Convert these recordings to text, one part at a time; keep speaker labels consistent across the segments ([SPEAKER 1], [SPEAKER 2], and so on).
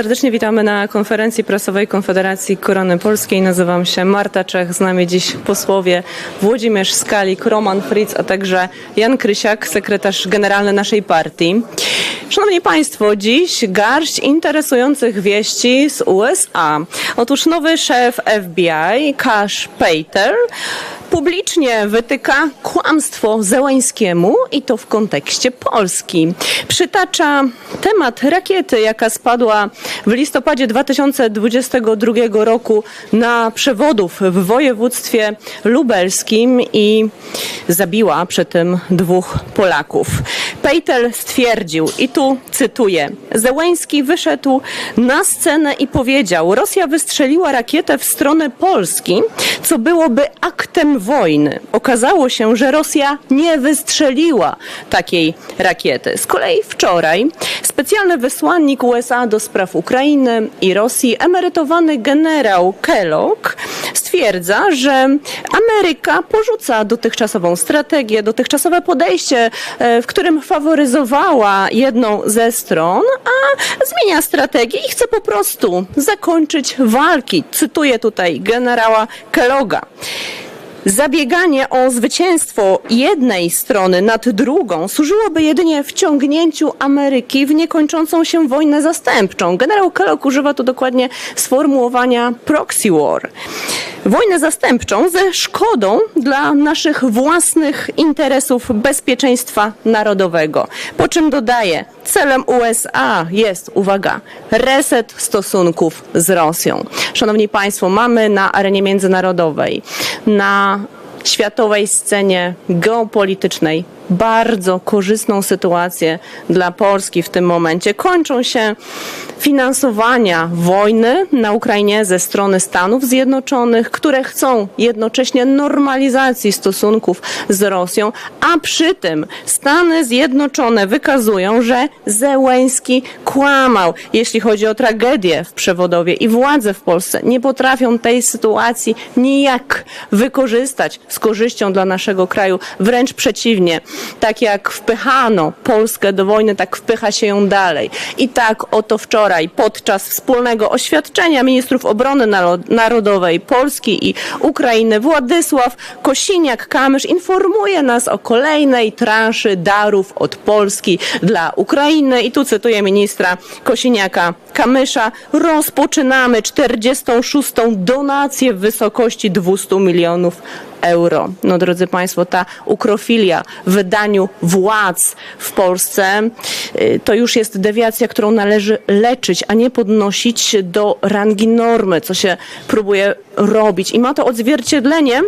[SPEAKER 1] Serdecznie witamy na konferencji prasowej Konfederacji Korony Polskiej. Nazywam się Marta Czech. Z nami dziś posłowie Włodzimierz Skalik, Roman Fritz, a także Jan Krysiak, sekretarz generalny naszej partii. Szanowni Państwo, dziś garść interesujących wieści z USA. Otóż nowy szef FBI, Cash Pater, publicznie wytyka kłamstwo Zełańskiemu i to w kontekście Polski. Przytacza temat rakiety, jaka spadła w listopadzie 2022 roku na przewodów w województwie lubelskim i zabiła przy tym dwóch Polaków. Pejtel stwierdził, i tu cytuję, Zełański wyszedł na scenę i powiedział, Rosja wystrzeliła rakietę w stronę Polski, co byłoby aktem wojny. Okazało się, że Rosja nie wystrzeliła takiej rakiety. Z kolei wczoraj specjalny wysłannik USA do spraw Ukrainy i Rosji, emerytowany generał Kellogg, stwierdza, że Ameryka porzuca dotychczasową strategię, dotychczasowe podejście, e, w którym faworyzowała jedną ze stron, a zmienia strategię i chce po prostu zakończyć walki. Cytuję tutaj generała Kellogga. Zabieganie o zwycięstwo jednej strony nad drugą służyłoby jedynie wciągnięciu Ameryki w niekończącą się wojnę zastępczą. Generał Kellogg używa tu dokładnie sformułowania proxy war. Wojnę zastępczą ze szkodą dla naszych własnych interesów bezpieczeństwa narodowego. Po czym dodaje, celem USA jest, uwaga, reset stosunków z Rosją. Szanowni Państwo, mamy na arenie międzynarodowej, na światowej scenie geopolitycznej bardzo korzystną sytuację dla Polski w tym momencie. Kończą się finansowania wojny na Ukrainie ze strony Stanów Zjednoczonych, które chcą jednocześnie normalizacji stosunków z Rosją, a przy tym Stany Zjednoczone wykazują, że Zełęński kłamał, jeśli chodzi o tragedię w przewodowie i władze w Polsce nie potrafią tej sytuacji nijak wykorzystać z korzyścią dla naszego kraju, wręcz przeciwnie. Tak jak wpychano Polskę do wojny, tak wpycha się ją dalej. I tak oto wczoraj podczas wspólnego oświadczenia ministrów obrony narodowej Polski i Ukrainy Władysław Kosiniak-Kamysz informuje nas o kolejnej transzy darów od Polski dla Ukrainy. I tu cytuję ministra Kosiniaka-Kamysza. Rozpoczynamy 46. donację w wysokości 200 milionów euro. No drodzy Państwo, ta ukrofilia w wydaniu władz w Polsce y, to już jest dewiacja, którą należy leczyć, a nie podnosić do rangi normy, co się próbuje robić. I ma to odzwierciedlenie,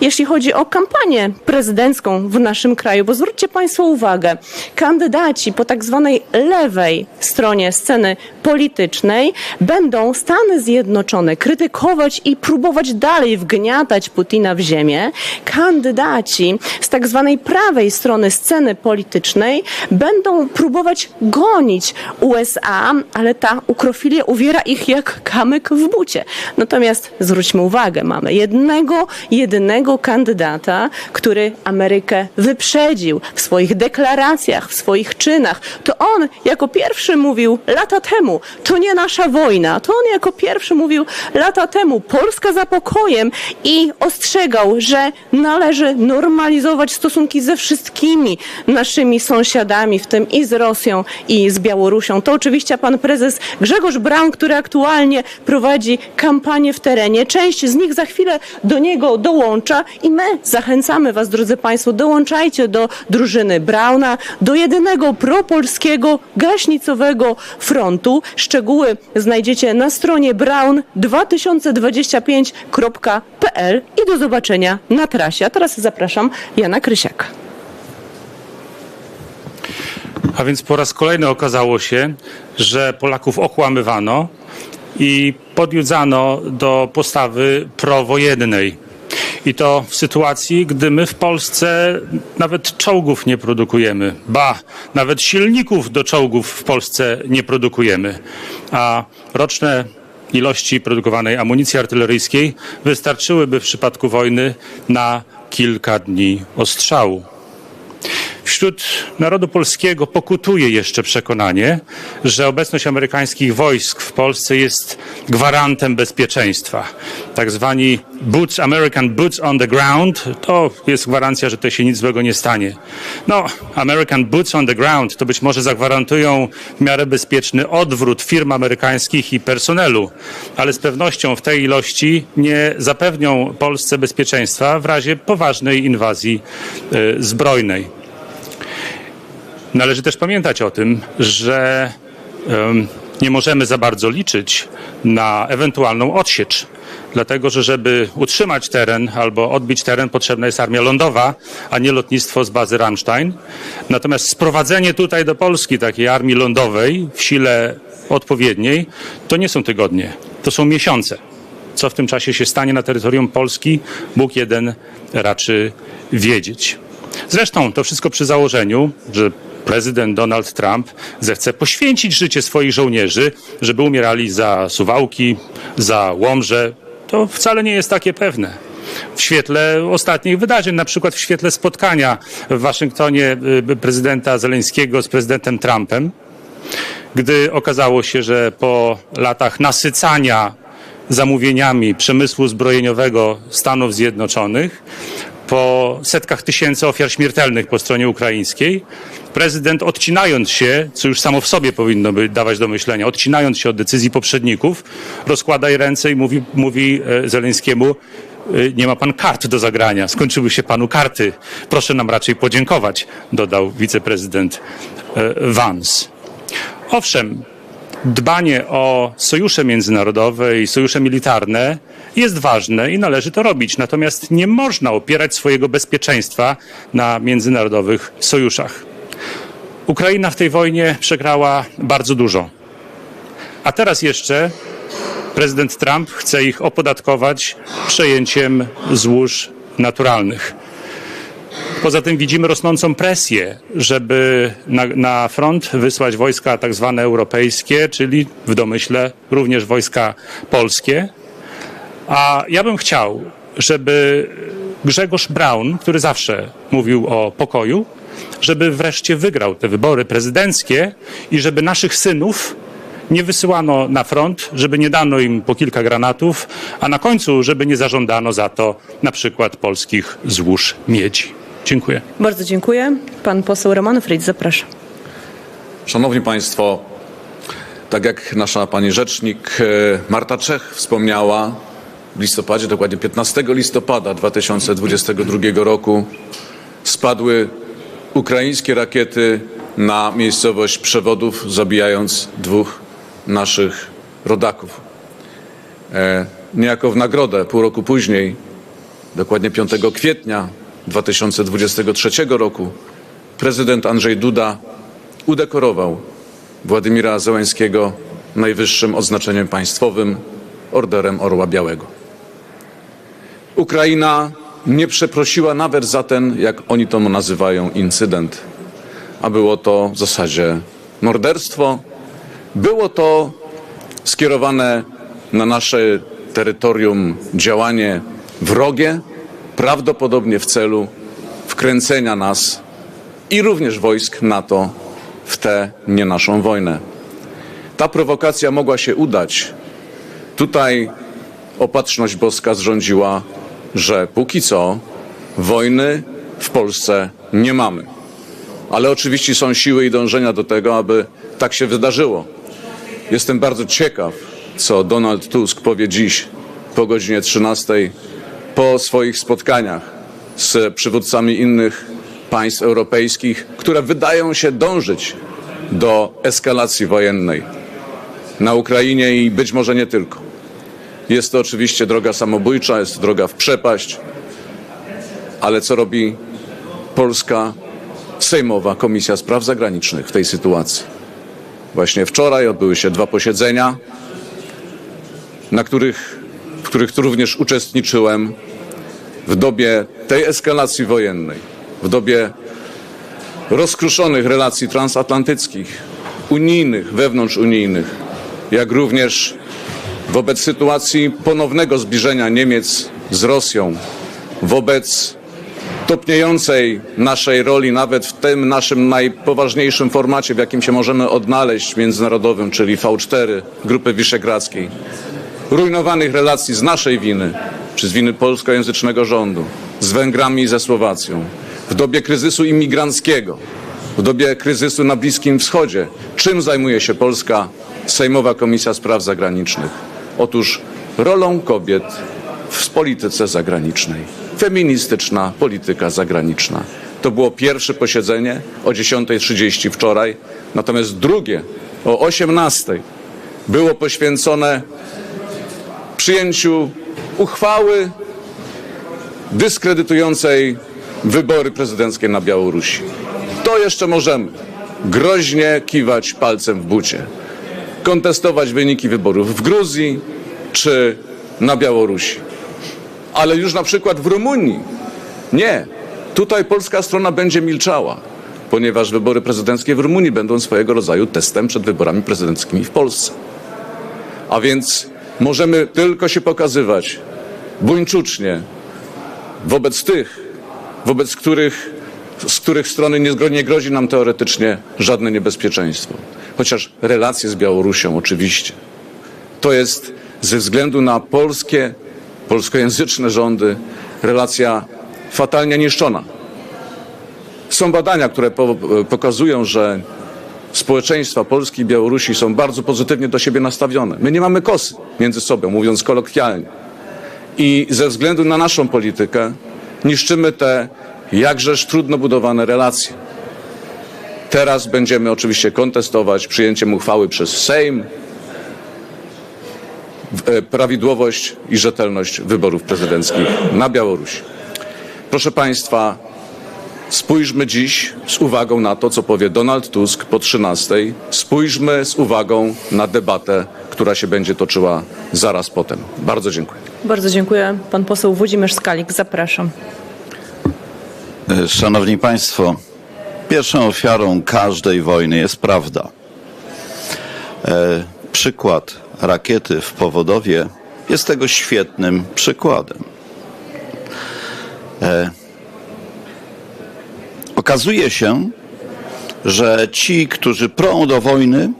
[SPEAKER 1] jeśli chodzi o kampanię prezydencką w naszym kraju, bo zwróćcie Państwo uwagę, kandydaci po tak zwanej lewej stronie sceny politycznej będą Stany Zjednoczone krytykować i próbować dalej wgniatać Putina w ziemię. Kandydaci z tak zwanej prawej strony sceny politycznej będą próbować gonić USA, ale ta ukrofilia uwiera ich jak kamyk w bucie. Natomiast zwróćmy uwagę, mamy jednego, jedynego kandydata, który Amerykę wyprzedził w swoich deklaracjach, w swoich czynach. To on jako pierwszy mówił lata temu, to nie nasza wojna. To on jako pierwszy mówił lata temu, Polska za pokojem i ostrzegał, że należy normalizować stosunki ze wszystkimi naszymi sąsiadami, w tym i z Rosją, i z Białorusią. To oczywiście pan prezes Grzegorz Braun, który aktualnie prowadzi kampanię w terenie. Część z nich za chwilę do niego dołącza i my zachęcamy was, drodzy państwo, dołączajcie do drużyny Brauna, do jedynego propolskiego, gaśnicowego frontu. Szczegóły znajdziecie na stronie brown2025.pl i do zobaczenia na trasie. A teraz zapraszam Jana Krysiaka.
[SPEAKER 2] A więc po raz kolejny okazało się, że Polaków okłamywano i podjudzano do postawy prowojennej. I to w sytuacji, gdy my w Polsce nawet czołgów nie produkujemy. Ba, nawet silników do czołgów w Polsce nie produkujemy. A roczne ilości produkowanej amunicji artyleryjskiej wystarczyłyby w przypadku wojny na kilka dni ostrzału. Wśród narodu polskiego pokutuje jeszcze przekonanie, że obecność amerykańskich wojsk w Polsce jest gwarantem bezpieczeństwa. Tak zwani boots, American boots on the ground, to jest gwarancja, że to się nic złego nie stanie. No, American boots on the ground to być może zagwarantują w miarę bezpieczny odwrót firm amerykańskich i personelu, ale z pewnością w tej ilości nie zapewnią Polsce bezpieczeństwa w razie poważnej inwazji y, zbrojnej. Należy też pamiętać o tym, że nie możemy za bardzo liczyć na ewentualną odsiecz. Dlatego, że żeby utrzymać teren albo odbić teren, potrzebna jest armia lądowa, a nie lotnictwo z bazy Ramstein. Natomiast sprowadzenie tutaj do Polski takiej armii lądowej w sile odpowiedniej, to nie są tygodnie, to są miesiące. Co w tym czasie się stanie na terytorium Polski, Bóg jeden raczy wiedzieć. Zresztą to wszystko przy założeniu, że prezydent Donald Trump zechce poświęcić życie swoich żołnierzy, żeby umierali za Suwałki, za Łomże. To wcale nie jest takie pewne. W świetle ostatnich wydarzeń, na przykład w świetle spotkania w Waszyngtonie y, prezydenta Zeleńskiego z prezydentem Trumpem, gdy okazało się, że po latach nasycania zamówieniami przemysłu zbrojeniowego Stanów Zjednoczonych, po setkach tysięcy ofiar śmiertelnych po stronie ukraińskiej, prezydent odcinając się, co już samo w sobie powinno by dawać do myślenia, odcinając się od decyzji poprzedników, rozkłada ręce i mówi, mówi e, Zeleńskiemu, e, nie ma pan kart do zagrania, skończyły się panu karty, proszę nam raczej podziękować, dodał wiceprezydent e, Vance. Owszem, dbanie o sojusze międzynarodowe i sojusze militarne jest ważne i należy to robić. Natomiast nie można opierać swojego bezpieczeństwa na międzynarodowych sojuszach. Ukraina w tej wojnie przegrała bardzo dużo. A teraz jeszcze prezydent Trump chce ich opodatkować przejęciem złóż naturalnych. Poza tym widzimy rosnącą presję, żeby na, na front wysłać wojska tak zwane europejskie, czyli w domyśle również wojska polskie. A ja bym chciał, żeby Grzegorz Braun, który zawsze mówił o pokoju, żeby wreszcie wygrał te wybory prezydenckie i żeby naszych synów nie wysyłano na front, żeby nie dano im po kilka granatów, a na końcu, żeby nie zażądano za to na przykład polskich złóż miedzi. Dziękuję.
[SPEAKER 1] Bardzo dziękuję. Pan poseł Roman Fritz, zapraszam.
[SPEAKER 3] Szanowni Państwo, tak jak nasza pani rzecznik e, Marta Czech wspomniała, w listopadzie, dokładnie 15 listopada 2022 roku spadły ukraińskie rakiety na miejscowość Przewodów, zabijając dwóch naszych rodaków. E, Niejako w nagrodę, pół roku później, dokładnie 5 kwietnia 2023 roku, prezydent Andrzej Duda udekorował Władimira Zełańskiego najwyższym odznaczeniem państwowym Orderem Orła Białego. Ukraina nie przeprosiła nawet za ten, jak oni to nazywają, incydent. A było to w zasadzie morderstwo. Było to skierowane na nasze terytorium działanie wrogie, prawdopodobnie w celu wkręcenia nas i również wojsk NATO w tę nie naszą wojnę. Ta prowokacja mogła się udać. Tutaj opatrzność boska zrządziła, że póki co wojny w Polsce nie mamy. Ale oczywiście są siły i dążenia do tego, aby tak się wydarzyło. Jestem bardzo ciekaw, co Donald Tusk powie dziś po godzinie 13 po swoich spotkaniach z przywódcami innych państw europejskich, które wydają się dążyć do eskalacji wojennej na Ukrainie i być może nie tylko. Jest to oczywiście droga samobójcza, jest to droga w przepaść, ale co robi Polska Sejmowa Komisja Spraw Zagranicznych w tej sytuacji? Właśnie wczoraj odbyły się dwa posiedzenia, na których, w których również uczestniczyłem w dobie tej eskalacji wojennej, w dobie rozkruszonych relacji transatlantyckich, unijnych, wewnątrzunijnych, jak również wobec sytuacji ponownego zbliżenia Niemiec z Rosją, wobec topniejącej naszej roli, nawet w tym naszym najpoważniejszym formacie, w jakim się możemy odnaleźć międzynarodowym, czyli V4 Grupy Wyszehradzkiej, rujnowanych relacji z naszej winy, czy z winy polskojęzycznego rządu, z Węgrami i ze Słowacją, w dobie kryzysu imigranckiego, w dobie kryzysu na Bliskim Wschodzie. Czym zajmuje się Polska Sejmowa Komisja Spraw Zagranicznych? Otóż rolą kobiet w polityce zagranicznej. Feministyczna polityka zagraniczna. To było pierwsze posiedzenie o 10.30 wczoraj, natomiast drugie o 18.00 było poświęcone przyjęciu uchwały dyskredytującej wybory prezydenckie na Białorusi. To jeszcze możemy groźnie kiwać palcem w bucie, kontestować wyniki wyborów w Gruzji czy na Białorusi. Ale już na przykład w Rumunii nie. Tutaj polska strona będzie milczała, ponieważ wybory prezydenckie w Rumunii będą swojego rodzaju testem przed wyborami prezydenckimi w Polsce. A więc możemy tylko się pokazywać buńczucznie wobec tych, wobec których, z których strony nie, gro- nie grozi nam teoretycznie żadne niebezpieczeństwo. Chociaż relacje z Białorusią oczywiście. To jest ze względu na polskie, polskojęzyczne rządy relacja fatalnie niszczona. Są badania, które po, pokazują, że społeczeństwa Polski i Białorusi są bardzo pozytywnie do siebie nastawione. My nie mamy kosy między sobą, mówiąc kolokwialnie. I ze względu na naszą politykę niszczymy te jakżeż trudno budowane relacje. Teraz będziemy oczywiście kontestować przyjęciem uchwały przez Sejm e, prawidłowość i rzetelność wyborów prezydenckich na Białorusi. Proszę Państwa, Spójrzmy dziś z uwagą na to, co powie Donald Tusk po 13. Spójrzmy z uwagą na debatę, która się będzie toczyła zaraz potem. Bardzo dziękuję.
[SPEAKER 1] Bardzo dziękuję. Pan poseł Włodzimierz Skalik, zapraszam.
[SPEAKER 4] E, Szanowni Państwo, pierwszą ofiarą każdej wojny jest prawda. E, przykład rakiety w Powodowie jest tego świetnym przykładem. E, okazuje się, że ci, którzy prą do wojny,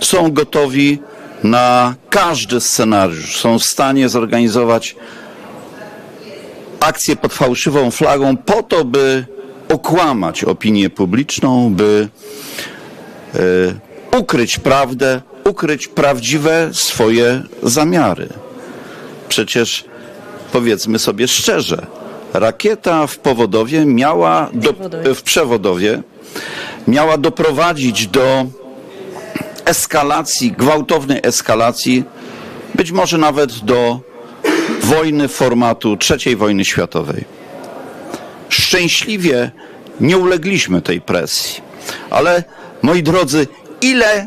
[SPEAKER 4] są gotowi na każdy scenariusz, są w stanie zorganizować akcję pod fałszywą flagą po to, by okłamać opinię publiczną, by e, ukryć prawdę, ukryć prawdziwe swoje zamiary. Przecież powiedzmy sobie szczerze, rakieta w Powodowie miała do, w Przewodowie miała doprowadzić do eskalacji, gwałtownej eskalacji, być może nawet do wojny formatu III wojny światowej. Szczęśliwie nie ulegliśmy tej presji. Ale moi drodzy, ile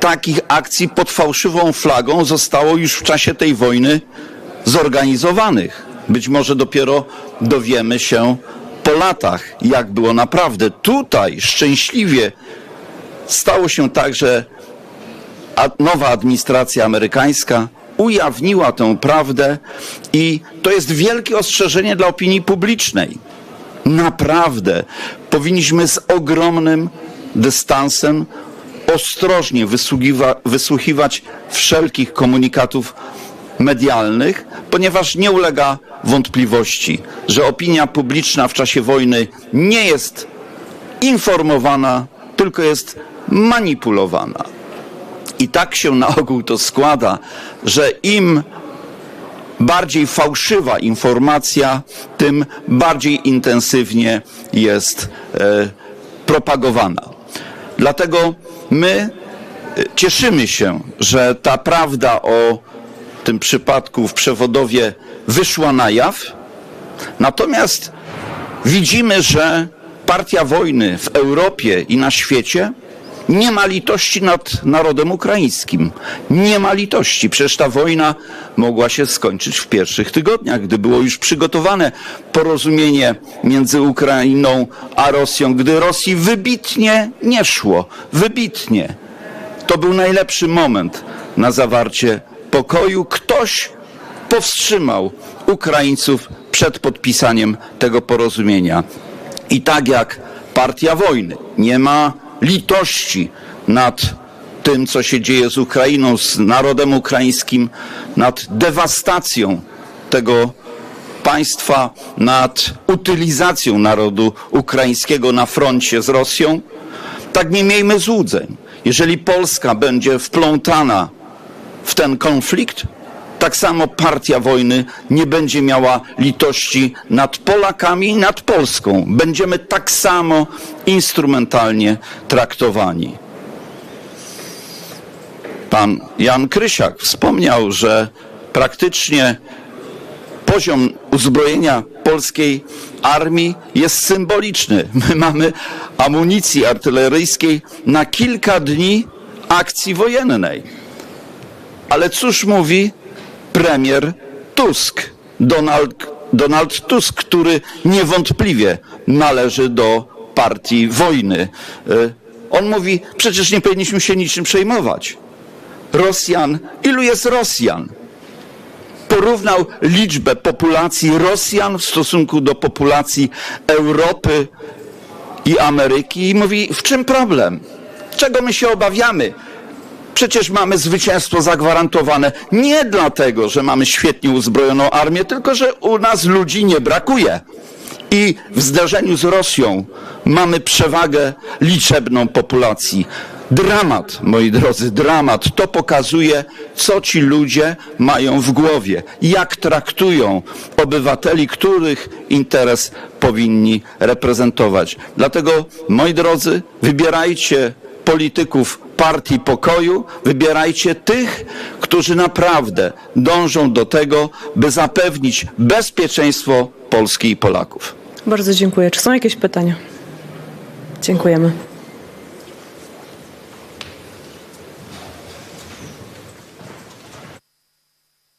[SPEAKER 4] takich akcji pod fałszywą flagą zostało już w czasie tej wojny zorganizowanych? Być może dopiero dowiemy się po latach, jak było naprawdę. Tutaj szczęśliwie stało się tak, że nowa administracja amerykańska ujawniła tę prawdę i to jest wielkie ostrzeżenie dla opinii publicznej. Naprawdę powinniśmy z ogromnym dystansem ostrożnie wysłuchiwać wszelkich komunikatów medialnych, ponieważ nie ulega wątpliwości, że opinia publiczna w czasie wojny nie jest informowana, tylko jest manipulowana. I tak się na ogół to składa, że im bardziej fałszywa informacja, tym bardziej intensywnie jest e, propagowana. Dlatego my e, cieszymy się, że ta prawda o tym przypadku w przewodowie wyszła na jaw. Natomiast widzimy, że partia wojny w Europie i na świecie nie ma litości nad narodem ukraińskim. Nie ma litości. Przecież ta wojna mogła się skończyć w pierwszych tygodniach, gdy było już przygotowane porozumienie między Ukrainą a Rosją, gdy Rosji wybitnie nie szło. Wybitnie. To był najlepszy moment na zawarcie pokoju. Ktoś powstrzymał Ukraińców przed podpisaniem tego porozumienia. I tak jak partia wojny nie ma litości nad tym, co się dzieje z Ukrainą, z narodem ukraińskim, nad dewastacją tego państwa, nad utylizacją narodu ukraińskiego na froncie z Rosją, tak nie miejmy złudzeń. Jeżeli Polska będzie wplątana w ten konflikt, tak samo partia wojny nie będzie miała litości nad Polakami i nad Polską. Będziemy tak samo instrumentalnie traktowani. Pan Jan Krysiak wspomniał, że praktycznie poziom uzbrojenia polskiej armii jest symboliczny. My mamy amunicji artyleryjskiej na kilka dni akcji wojennej. Ale cóż mówi premier Tusk, Donald, Donald Tusk, który niewątpliwie należy do partii wojny. Y, On mówi, przecież nie powinniśmy się niczym przejmować. Rosjan, ilu jest Rosjan? Porównał liczbę populacji Rosjan w stosunku do populacji Europy i Ameryki i mówi, w czym problem? Czego my się obawiamy? Przecież mamy zwycięstwo zagwarantowane nie dlatego, że mamy świetnie uzbrojoną armię, tylko że u nas ludzi nie brakuje. I w zderzeniu z Rosją mamy przewagę liczebną populacji. Dramat, moi drodzy, dramat. To pokazuje, co ci ludzie mają w głowie, jak traktują obywateli, których interes powinni reprezentować. Dlatego, moi drodzy, wybierajcie polityków partii pokoju, wybierajcie tych, którzy naprawdę dążą do tego, by zapewnić bezpieczeństwo Polski i Polaków.
[SPEAKER 1] Bardzo dziękuję. Czy są jakieś pytania? Dziękujemy.